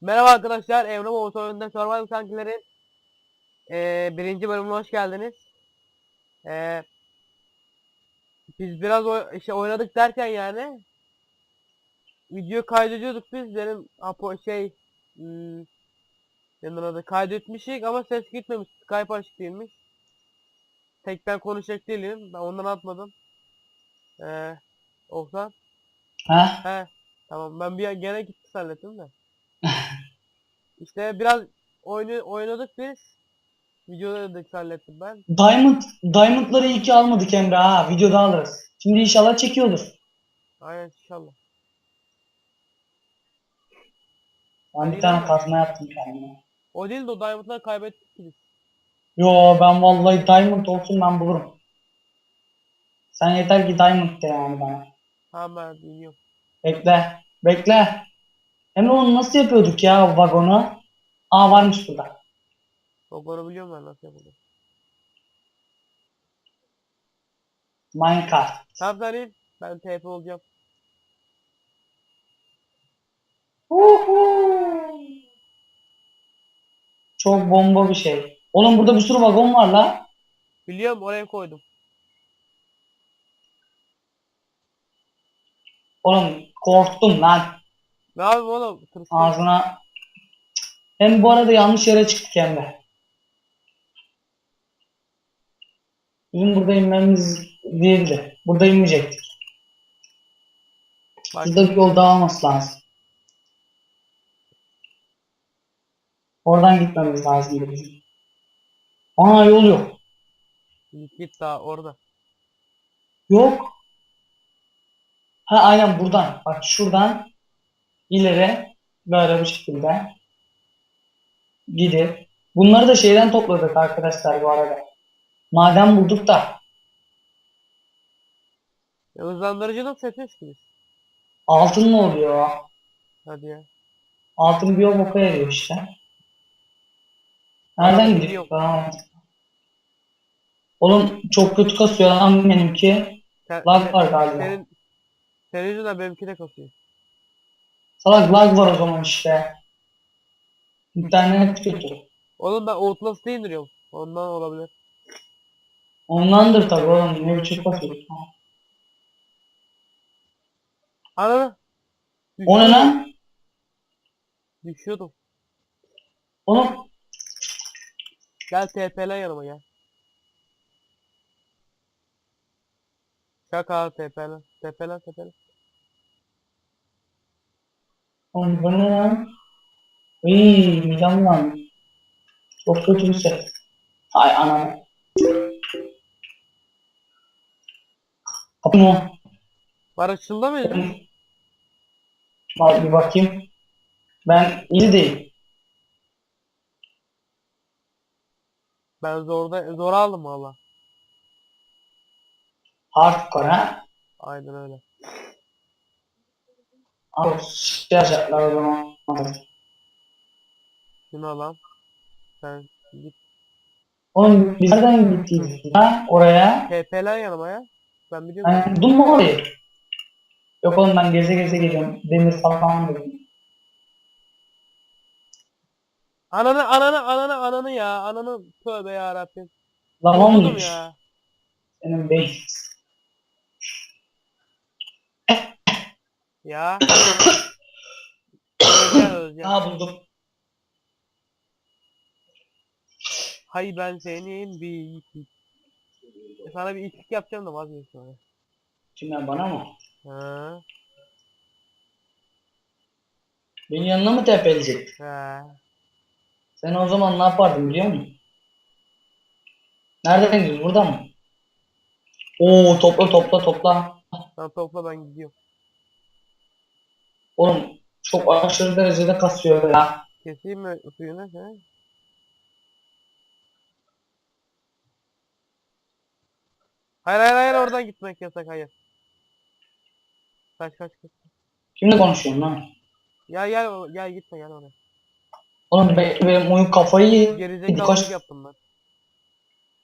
Merhaba arkadaşlar, Babası oyununda Survival Kankilerin eee birinci bölümüne hoş geldiniz. Eee biz biraz oy- işte oynadık derken yani video kaydediyorduk biz benim apo şey hmm, nedir adı kaydetmişik ama ses gitmemiş Skype açık değilmiş. Tek ben konuşacak değilim ben ondan atmadım. Eee Oğuzhan Ha? He tamam ben bir gene gitti zannettim de. İşte biraz oyunu oynadık biz. Videoda da zannettim ben. Diamond, Diamond'ları iyi ki almadık Emre ha. Videoda alırız. Şimdi inşallah çekiyordur. Aynen inşallah. Ben bir tane kazma yaptım kendime. O değil de o Diamond'ları kaybettik biz. Yo ben vallahi Diamond olsun ben bulurum. Sen yeter ki Diamond de yani bana. Tamam ben biliyorum. Bekle. Bekle. Emre onu nasıl yapıyorduk ya o vagonu? Aa varmış burada. Ogor'u biliyorum ben nasıl yapılır. Minecraft. Tamam sen in. Ben TP olacağım. Uhu. Çok bomba bir şey. Oğlum burada bir sürü vagon var la. Biliyorum oraya koydum. Oğlum korktum lan. Ne yapayım oğlum? Ağzına. Hem bu arada yanlış yere çıktık hem de. Bizim burada inmemiz değildi. Burada inmeyecektik. Bak, Burada bir yol daha olması lazım. Oradan gitmemiz lazım bizim. Aa yol yok. git git daha orada. Yok. Ha aynen buradan. Bak şuradan ileri böyle bu şekilde gidip bunları da şeyden topladık arkadaşlar bu arada. Maden bulduk da Ya hızlandırıcı nasıl yapıyoruz ki biz? altın mı oluyor? Hadi ya. Altın bir boka yarıyor işte. Nereden gidiyor? Oğlum çok kötü kasıyor lan benimki. Lag var galiba. Senin, senin yüzünden benimki de kasıyor. Salak lag var o zaman işte. İnternet kötü. Oğlum ben Outlast'ı indiriyorum. Ondan olabilir. Ondandır tabii oğlum. Ne biçim kasıyor. Ananı. O ne lan? Düşüyordum. Oğlum Gel TP'len yanıma gel. Şaka TP'len. TP'len TP'len. Oğlum bu ne lan? Iiii midem lan. Çok kötü bir şey. Ay anam. Kapı mı? Var açıldı mıydı? Bak bir bakayım. Ben iyi değil. Ben zorda zor aldım valla. Hardcore ha. Aynen öyle. Abi şey yapacaklar o zaman. Şunu. Sen git. Oğlum biz nereden gittik ha oraya? TP'len yanıma ya. Ben biliyorum. Ben buldum mu orayı? Yok oğlum ben geze geze geliyorum. Demir falan dedim. Ananı ananı ananı ananı ya. Ananı tövbe ya Rabbim. Mıymış? ya. Senin beyin. Ya. Özcan Özcan. Ha buldum. Hay ben senin bir itlik. Sana bir itlik yapacağım da vazgeçtim sonra. Kime bana mı? Ha. Benim yanına mı tepeleyecek? Ha. Sen o zaman ne yapardın biliyor musun? Nereden gidiyorsun? Burada mı? Oo topla topla topla. Sen topla ben gidiyorum. Oğlum çok aşırı derecede kasıyor ya. Keseyim mi suyunu? He? Hayır hayır hayır oradan gitmek yasak hayır. Kaç kaç kaç. Kimle konuşuyorsun lan? Ya gel o- gel gitme gel oraya. Oğlum bekle benim oyun kafayı yedi. Gerizekalılık yaptım ben.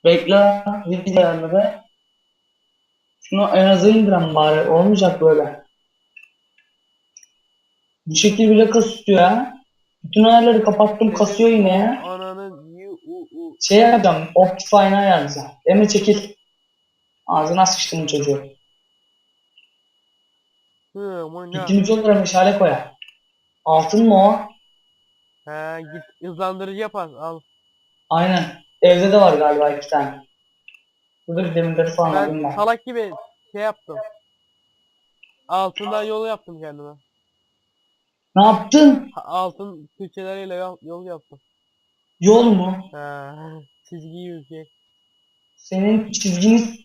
Bekle. Video ayarları. Şunu en aza indiren bari. Olmayacak böyle. Bu şekil bile kasıyor ya. Bütün ayarları kapattım kasıyor yine ya. Ananın yu u u. Şey yapacağım. Optifine'ı ayarlayacağım. Emre çekil. Ağzına sıçtım bu çocuğu. Gittiğimiz yollara meşale koyar. Altın mı o? He git hızlandırıcı yapar al. Aynen. Evde de var galiba iki tane. Burada bir demirleri falan Ben ben. salak gibi şey yaptım. Altından yolu yaptım kendime. Ne yaptın? Ha- Altın külçeleriyle yol, yol yaptım. Yol mu? He çizgi gibi bir şey. Senin çizginiz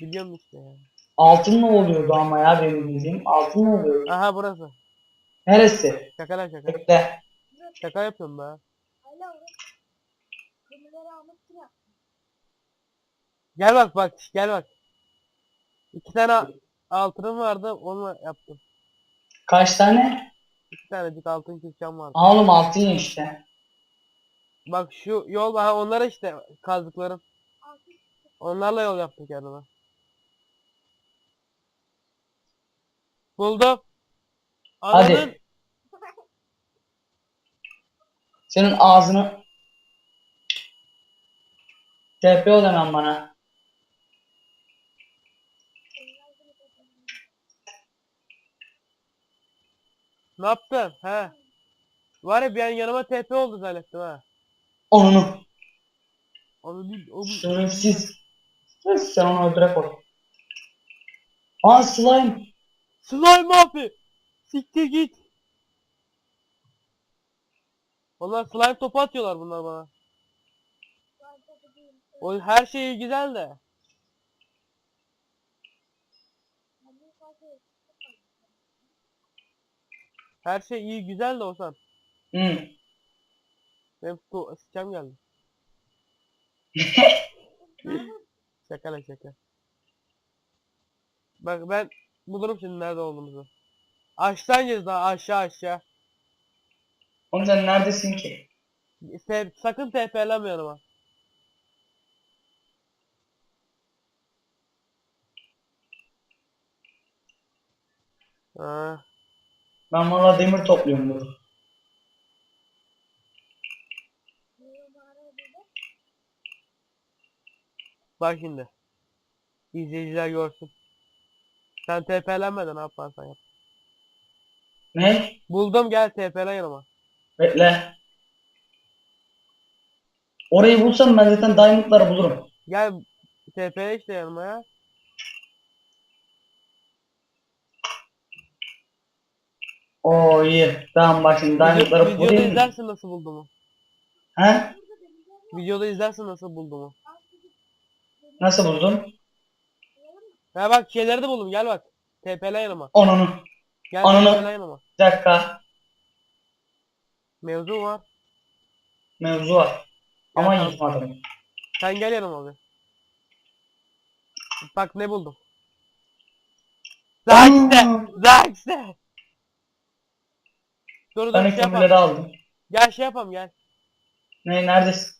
Biliyorum işte ya. altın mı oluyordu ama ya benim bildiğim. Altın mı oluyordu? Aha burası. Neresi? Şaka lan şaka. Bekle. Şaka yapıyorum be. Gel bak bak gel bak. İki tane altınım vardı onu yaptım. Kaç tane? İki tanecik altın külçem vardı. Aa oğlum altın ya işte. Bak şu yol ha onlara işte kazdıklarım. Onlarla yol yaptım kendime. Buldum. Hadi. Senin ağzını TP ol hemen bana. Ne yaptın? He. Var ya bir an yanıma TP oldu zannettim ha. Onu. Onu değil, o. Şerefsiz. Sen onu öldüre koy. Aa slime. Slime abi. Siktir git. Onlar slime topu atıyorlar bunlar bana. O her şey güzel de. Her şey iyi güzel de Ozan. Hı. Benim tu sıçam geldi. şaka lan şaka. Bak ben bulurum şimdi nerede olduğumuzu. Aşağı ineceğiz daha aşağı aşağı. Oğlum sen neredesin ki? Se sakın TP'lenme yanıma. Ha, Ben valla demir topluyorum burada. Bak şimdi. İzleyiciler görsün. Sen TP'lenmeden ne yaparsan yap. Ne? Buldum gel TP'len yanıma. Bekle. Orayı bulsam ben zaten diamondları bulurum. Gel TP'le işte yanıma ya. Oo iyi. Tamam bak şimdi Video, diamondları videoda bulayım. izlersin nasıl bulduğumu. He? Videoda izlersin nasıl bulduğumu. Nasıl buldun? Ha bak şeyleri de buldum gel bak. TP'len yanıma. Onunu. Gel Ananı- TP'len yanıma. Bir dakika. Mevzu var. Mevzu var. Ama tamam. yıkmadım. Sen gel yanıma bir. Bak ne buldum. Zax'te! Zax'te! Dur dur Ben şey yapalım. kömürleri aldım. Gel şey yapalım gel. Ne neredesin?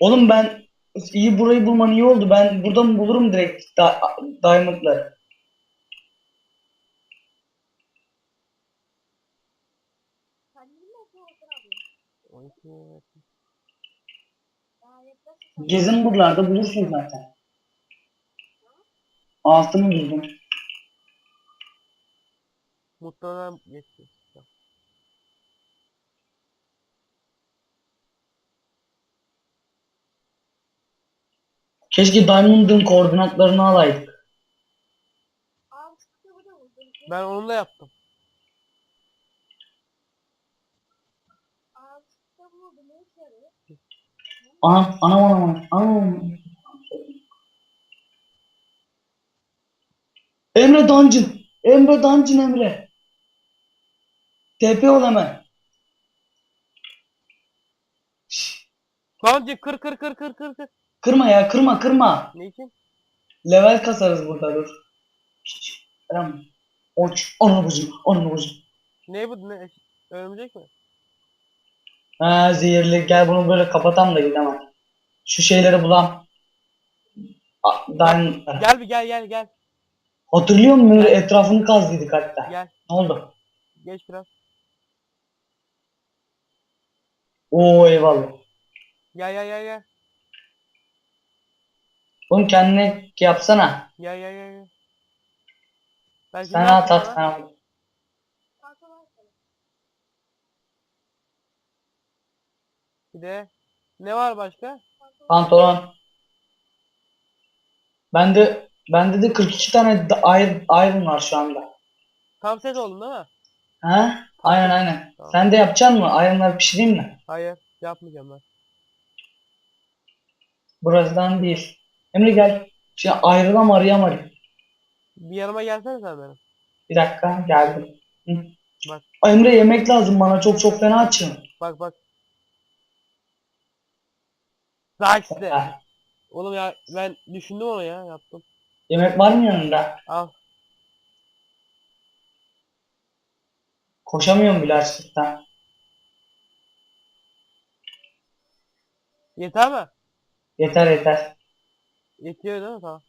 Oğlum ben iyi burayı bulman iyi oldu. Ben burada mı bulurum direkt da diamondları. Gezin buralarda bulursun zaten. Altını buldum. Muhtemelen geçti. Keşke Diamond'ın koordinatlarını alaydık. Ben onu da yaptım. Anam, anam, anam, anam. Emre Dungeon. Emre Dungeon Emre. TP ol hemen. Bence kır kır kır kır kır kır. Kırma ya kırma kırma. Ne için? Level kasarız burada dur. Şşş, Tamam. Oç. Onu buzum. Onu buzum. Ne bu ne? Örümcek mi? Ha zehirli. Gel bunu böyle kapatam da gidemem. Şu şeyleri bulam. Diamond. Gel bir gel gel gel. Hatırlıyor musun? Böyle etrafını kazdıydık hatta. Gel. Ne oldu? Geç biraz. Oo eyvallah. Gel gel gel gel. Oğlum kendine yapsana. Gel. gel. Ben şimdi Sen ne at at sana? sana. Bir de ne var başka? Pantolon. Bende bende de 42 tane iron, iron var şu anda. Tam set oldun değil mi? Ha? Aynen aynen. Tamam. Sen de yapacaksın mı? Iron'ları pişireyim mi? Hayır. Yapmayacağım ben. Burasından değil. Emre gel. Şimdi ayrılam arayamadım. Bir yanıma gelsene sen benim. Bir dakika geldim. Hı. Bak. Ay Emre yemek lazım bana çok çok fena açım. Bak bak. Ha, Oğlum ya ben düşündüm onu ya yaptım. Yemek var mı yanında? Al. Koşamıyorum bile açlıktan. Yeter mi? Yeter yeter. Yetiyor değil mi? Tamam.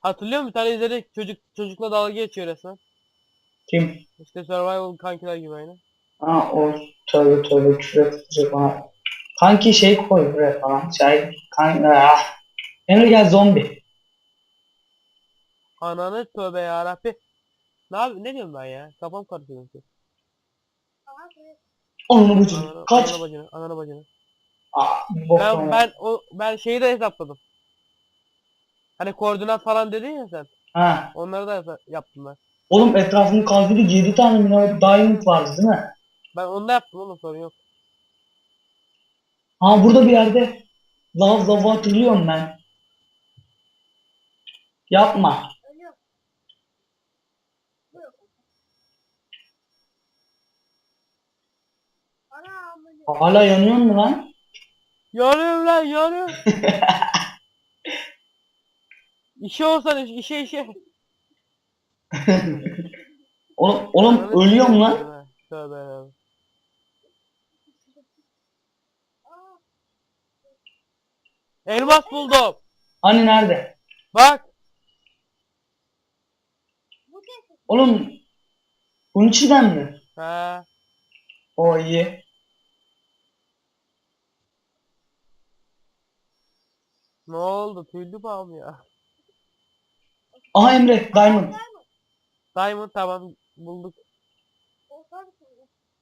Hatırlıyor musun? Bir tane izledik. Çocuk çocukla dalga geçiyor resmen. Kim? İşte survival kankiler gibi aynı. Ha o tövbe tövbe küfür bana. Kanki şey koy buraya falan. Şey, kan, ah. Emre gel zombi. Ananı tövbe ya Rabbi. Ne yap ne diyorum ben ya? Kafam karışıyor. Ananı, Kaç. ananı bacını, ananı bacını. Aa, bok Ben ben o ben şeyi de hesapladım. Hani koordinat falan dedin ya sen. Ha. Onları da hesa- yaptım ben. Oğlum etrafını kazdıydı 7 tane minare diamond vardı değil mi? Ben onu da yaptım oğlum sorun yok. Ha burada bir yerde. Lav lavı hatırlıyorum ben. Yapma. Hala yanıyor mu lan? Yanıyorum lan yanıyorum. işe olsan iş, işe işe. Oğlum, oğlum ölüyorum lan. Tövbe. Aa Elmas buldum. Hani nerede? Bak. Oğlum bunun içinden mi? Ha. O iyi. Ne oldu? Tüylü bağım ya. Aha Emre diamond. Diamond tamam bulduk.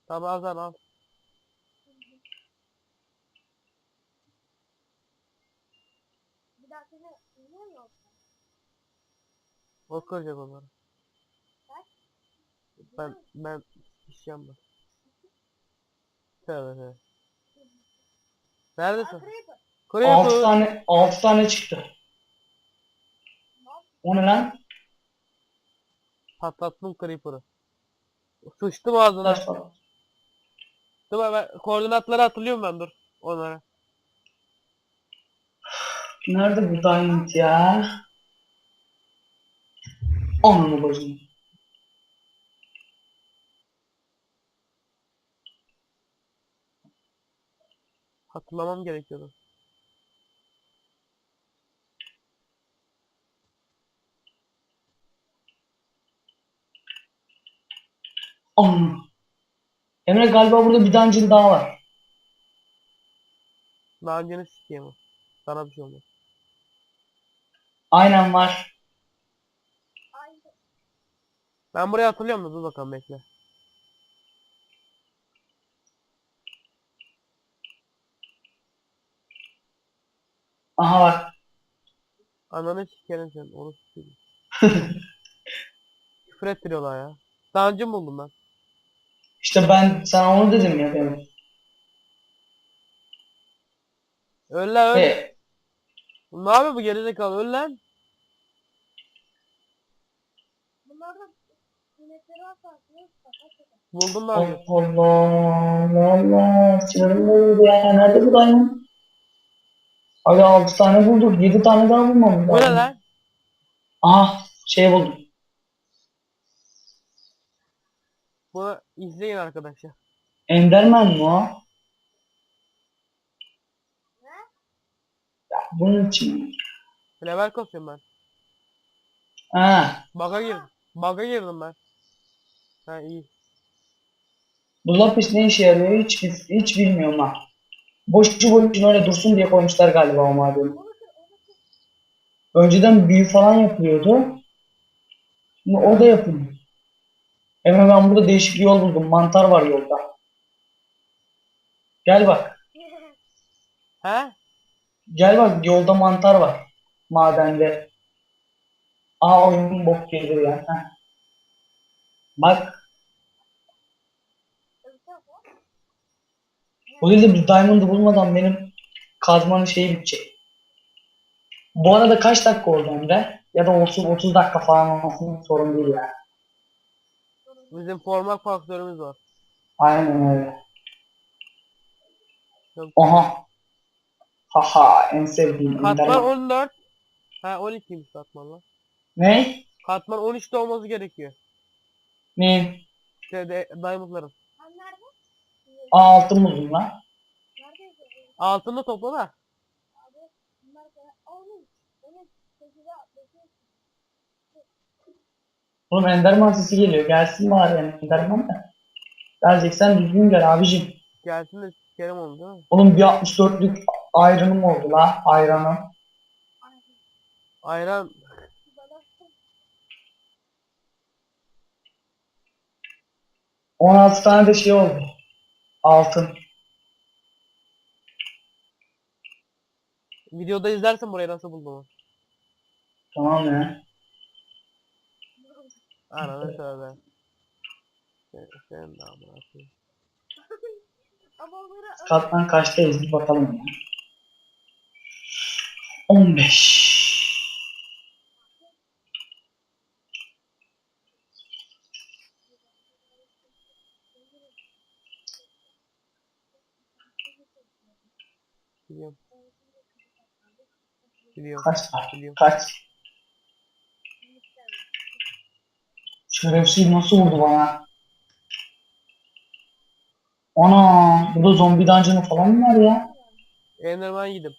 Tamam sen al. O kıracak onları. Ben ben iş yapmam. Tövbe tövbe. Neredesin? creeper. 6 Creeper. tane 6 tane çıktı. O ne lan? Patlattım Creeper'ı. Sıçtım ağzına. Dur ben, ben koordinatları hatırlıyorum ben dur. Onlara. Nerede bu diamond ya? Ananı bacını. Hatırlamam gerekiyordu. Ananı. Emre galiba burada bir dungeon daha var. Daha önceni sikeyim o. Sana bir şey olmaz. Aynen var. Ben burayı hatırlıyorum da dur bakalım bekle. Aha var. Ananı sikerim sen. Onu sikeyim. Küfür ettiriyorlar ya. Dungeon buldum ben. İşte ben sana onu dedim ya demin. Öl lan öl. Ve Ne yapıyor bu gerizekalı öl lan. Bunlardan. Buldum ben. Allah Allah Allah. Sinirim bozuldu ya. Nerede bu diamond? Abi 6 tane bulduk. 7 tane daha bulmamız Bu ne lazım. lan? Aha şey buldum. Bunu izleyin arkadaşlar. Enderman mı o? Ne? Ya bunun için Level kasıyorum ben. Ha. Bug'a girdim. Bug'a girdim ben. Ha iyi. Bu lapis ne işe yarıyor hiç, hiç bilmiyorum ha. Boşçu boşuna öyle dursun diye koymuşlar galiba o madeni. Önceden büyü falan yapılıyordu. Şimdi o da yapılıyor. Hemen ben burada değişik bir yol buldum. Mantar var yolda. Gel bak. He? Gel bak yolda mantar var. Madende. Aa oyunun bok gelir ya. Heh. Bak. O de bir diamond'ı bulmadan benim kazmanın şeyi bitecek. Bu arada kaç dakika oldu Emre? Ya da olsun 30 dakika falan olmasın sorun değil ya. Bizim formak faktörümüz var. Aynen öyle. Yok. Oha. Haha en sevdiğim Katman Ender. 14. Ha 12'ymiş katman lan. Ne? Katman 13'te olması gerekiyor. Ne? İşte de, diamondların. Aa altın buldum lan. Altını topla da. Abi bunlar da onun onun sekize beşe Oğlum Enderman sesi geliyor. Gelsin bari Enderman da. Geleceksen düzgün gel abicim. Gelsin de sikerim onu değil mi? Oğlum bir 64'lük ayrınım oldu la. Ayranım. Ayran bana 16 tane de şey oldu. Altın. videoda izlersin burayı nasıl bulduğumu. Tamam ya. Ananı söyle. Sen, sen de amına koyayım. ama onları Katman kaçtayız bir bakalım ya. 15. Biliyorum. Biliyorum. Kaç var? Biliyorum. Kaç? Şerefsiz nasıl vurdu bana? Ana, burada zombi dungeon'ı falan mı var ya? Enderman yedim.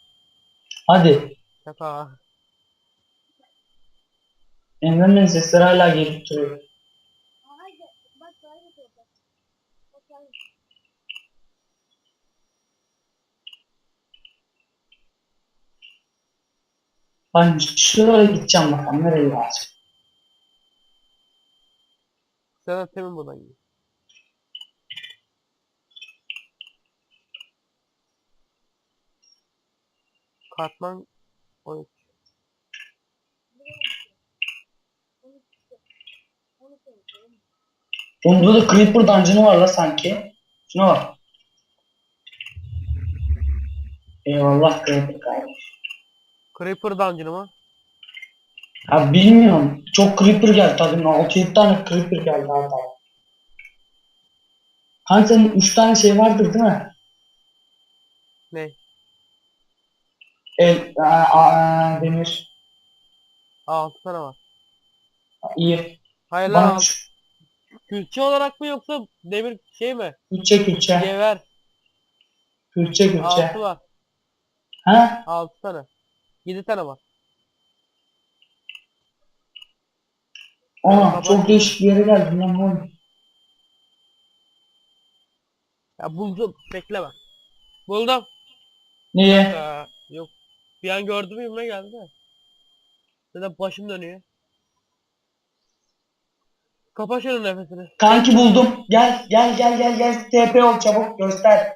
Hadi. Şaka. Enderman sesleri hala gelip duruyor. Ben şuraya gideceğim bakalım. Nereye gideceğim? De temin buradan git. Katman 13. Onu onu söyle. Oğlum burada da Creeper dungeon'ı var la sanki. Şuna bak. Eyvallah Creeper kardeş. Creeper Dungeon'ı mı? Ha bilmiyorum. Çok Creeper geldi tabii. 6-7 tane Creeper geldi hatta. Hani senin 3 tane şey vardır değil mi? Ne? El, aa, aa, demir. 6 tane var. İyi. Hayır lan Bana külçe olarak mı yoksa demir şey mi? külçe külçe. Cevher. Külçe külçe. 6 var. Ha? 6 tane. 7 tane var. Aa çok değişik bir yere geldim lan oğlum. Ya buldum. Bekle bak. Buldum. Niye? Aa, yok. Bir an gördüm yüzüme geldi. Zaten başım dönüyor. Kapa şunun nefesini. Kanki buldum. Gel gel gel gel gel. TP ol çabuk göster.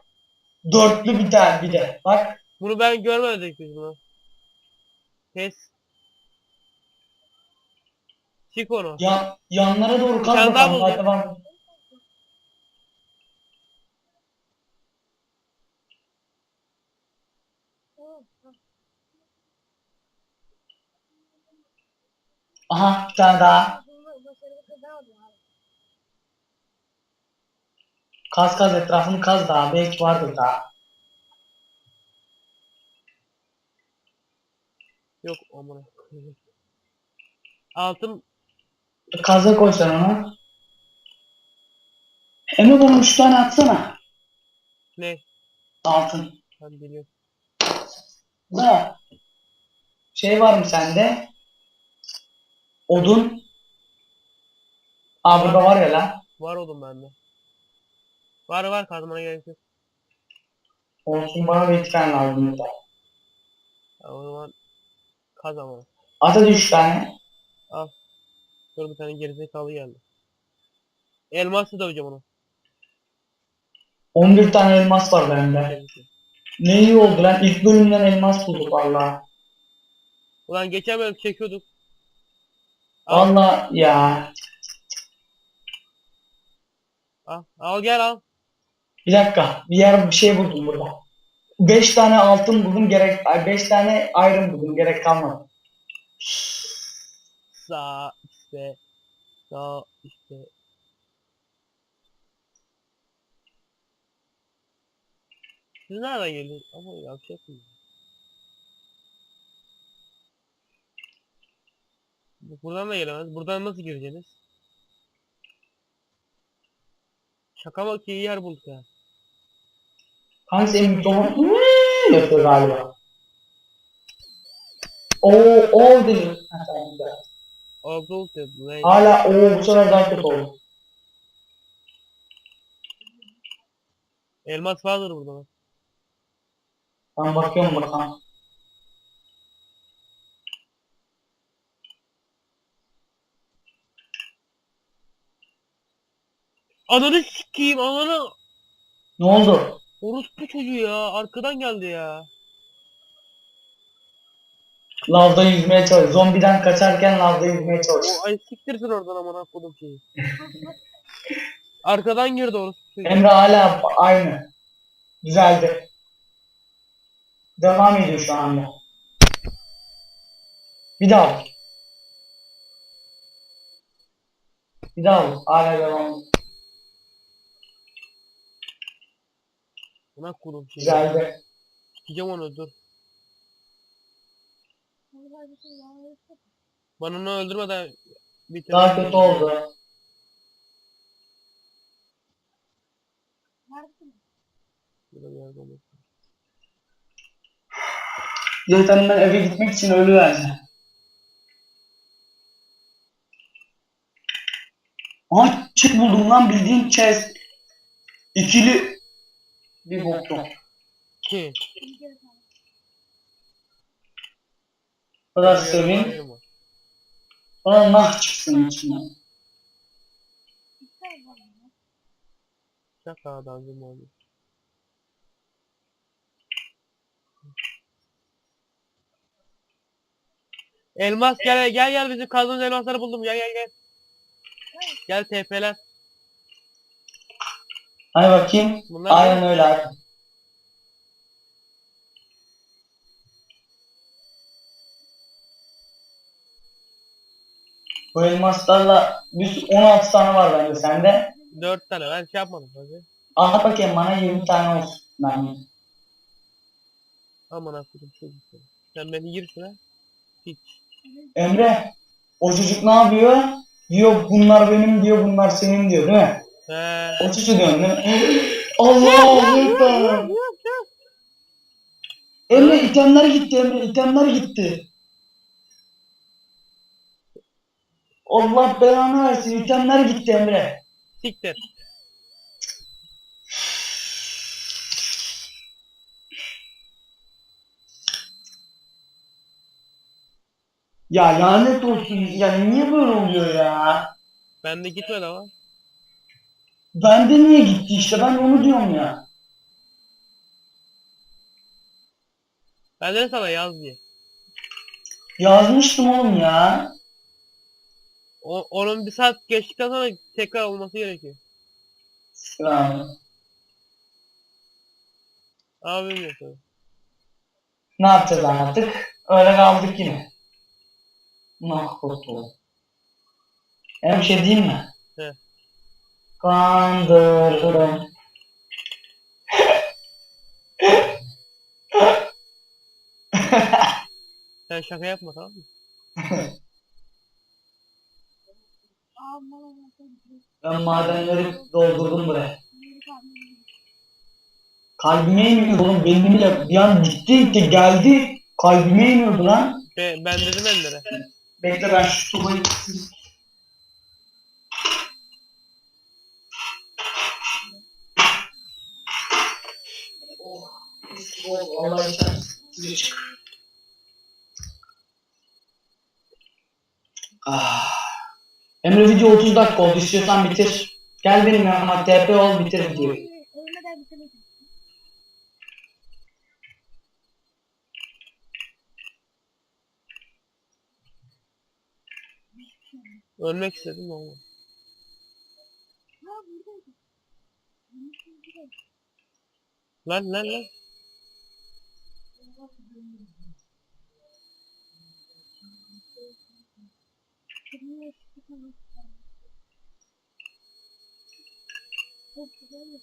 Dörtlü bir tane bir de. Bak. Bunu ben görmedik biz bunu. Kes. Çık onu. Ya, yanlara doğru daha bakalım. Hadi tamam. Aha bir tane daha. Kaz kaz etrafını kaz daha. Belki vardır daha. Yok amına. Altın Kaza koy sen onu. Emre bana 3 tane atsana. ne? Altın. Ben biliyorum. Da. Şey var mı sende? Odun. Aa burada var ya lan. Var oğlum bende. Var var kazmana gerek yok. Olsun bana bir iki tane lazım. burada. Ya o zaman kaz ama. Ata üç tane. Dur bir tane gerizekalı geldi. Elmasla döveceğim onu. 11 tane elmas var bende. Ne iyi oldu lan. İlk bölümden elmas bulduk valla. Ulan geçen bölüm çekiyorduk. Al, Valla ya. al, al gel al. Bir dakika. Bir yer bir şey buldum burada. 5 tane altın buldum gerek 5 tane iron buldum gerek kalmadı. Sağ işte. Sağ işte. Siz nereden geldiniz? Ama yapacak mı? Buradan da gelemez. Buradan nasıl gireceksiniz? Şaka bak iyi yer bulduk ya. Kanka senin mikrofon yapıyor galiba. Oo, o dedim. Dedi. Ne? Hala o bu sefer daha kötü oldu. Elmas vardır burada bak. Ben bakıyorum bakalım. Ananı sikeyim ananı. Ne oldu? Orospu çocuğu ya. Arkadan geldi ya. Lavda yüzmeye çalış. Zombiden kaçarken lavda yüzmeye çalış. O ay siktirsin oradan aman kodum şeyi. Arkadan girdi çocuğu. Emre hala aynı. Düzeldi. Devam ediyor şu anda. Bir daha. Bir daha. Hala devam ediyor. Buna kodum şeyi. Düzeldi. Sikeceğim onu dur. Onu öldürmeden bitir. Daha kötü oldu. Neredesin? Burada bir yerde. Zaten ben eve gitmek için ölü vereceğim. Aha çift buldum lan bildiğin chest. İkili bir boktum. Ki. Bir kere sana. Bu kadar yerde sevin. Bana nah çıksın içinden. Şaka adamcım oldu. Elmas gel gel gel bizim kazdığımız elmasları buldum gel gel gel. Gel TP'ler. Hadi bakayım. Bunlar Aynen öyle abi. Bu elmaslarla bir 16 tane var bende sende. 4 tane ben şey yapmadım hadi. Anlat bakayım bana 20 tane olsun. Ben Aman akıllım çok güzel. Sen beni gir şuna. Hiç. Emre o çocuk ne yapıyor? Diyor bunlar benim diyor bunlar senin diyor değil mi? He. O çocuğu diyorsun değil mi? Ekber. Emre itemler gitti Emre itemler gitti. Allah belanı versin itemler gitti Emre. Siktir. Ya lanet olsun ya niye böyle oluyor ya? Bende gitmedi ama. Bende niye gitti işte ben onu diyorum ya. Ben de sana yaz diye. Yazmıştım oğlum ya. O, onun bir saat geçtikten sonra tekrar olması gerekiyor. Ya, Ama bilmiyorum tabii. Ne yapacağız artık? Öyle kaldık yine. Mahvoldum. Hem bir şey diyeyim mi? He. Kandırırım. Sen şaka yapma tamam mı? Ben madenleri doldurdum buraya. Kalbime iniyordu oğlum benim bile bir an gitti gitti geldi. Kalbime iniyordu lan. Be, ben dedim Ender'e. Bekle ben şu sobayı çık. Ah. Emre video 30 dakika oldu. İstiyorsan bitir. Gel benim yanıma TP ol bitir videoyu. Ölmek istedim ama. Lan lan lan. Çok güzel.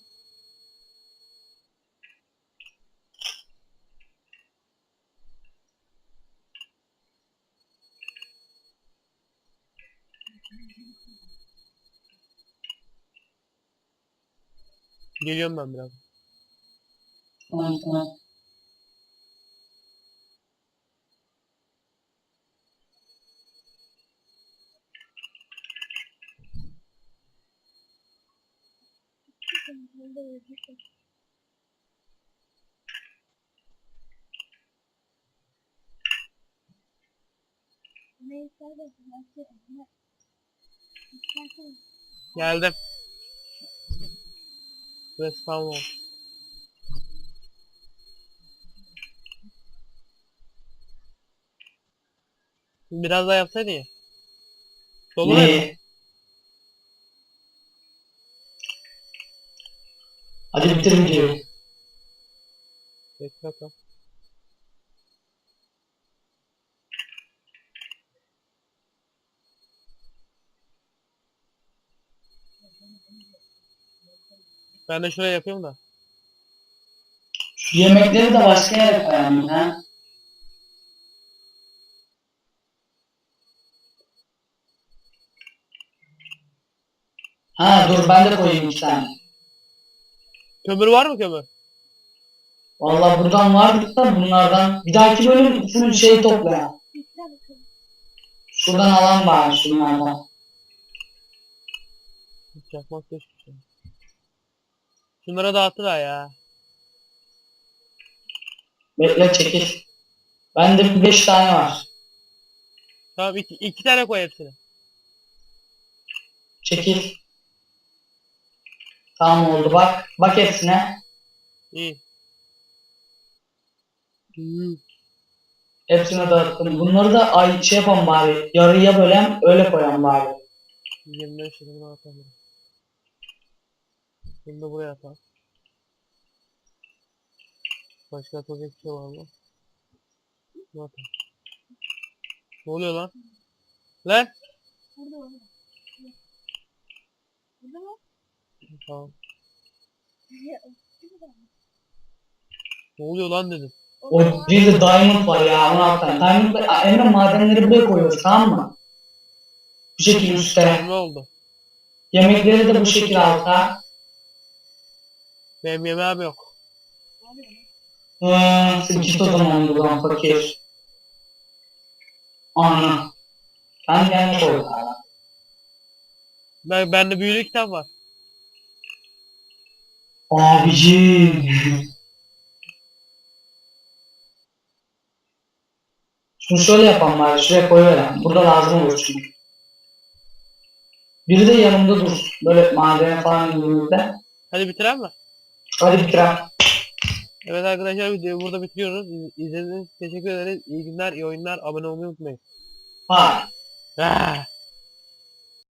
Geliyorum ben biraz. Tamam tamam. Ne? İstersen Geldim. Ve spawn oldu. Biraz daha yapsaydı ya. Dolu mu? Hadi bitir videoyu. Bekle bakalım. Ben de şuraya yapayım da. Şu yemekleri de başka yere koyalım ha. Ha dur ben de koyayım iki tane. Kömür var mı kömür? Vallahi buradan vardı da bunlardan. Bir dahaki bölüm full şey topla. bakalım. Şuradan alan var şunlardan. Hiç yapmak yok şey. Şunlara dağıttılar ya. Bekle çekil. Bende 5 tane var. Tamam iki, iki tane koy hepsini. Çekil. Tamam oldu bak. Bak hepsine. İyi. Hmm. Hepsine dağıttım. Bunları da ay şey yapalım bari. Yarıya bölem öyle koyalım bari. 25 yılını atalım. Bunu da buraya atalım. Başka atacak bir şey var mı? Ne atalım? Ne oluyor lan? Lan! Burada var. Burada mı? Tamam. Ne oluyor lan dedim. O bir de diamond var ya onu alttan. Diamond Emre madenleri buraya koyuyoruz tamam mı? Bu şekil üstte. Ne oldu? Yemekleri de bu şekil alta. Benim yemeğim yok. Sen git o zaman buradan fakir. Ana. Sen gelmiş oldun. Ben, bende büyülü kitap var. Abicim. Şunu şöyle yapalım bari. Şuraya koyuverelim. Burada lazım olur çünkü. Biri de yanımda dur. Böyle madene falan indiğimizde. Hadi bitirelim mi? Hadi bitirelim. Evet arkadaşlar videoyu burada bitiriyoruz. İz- İzlediğiniz için teşekkür ederiz. İyi günler, iyi oyunlar. Abone olmayı unutmayın. Ha. Ah!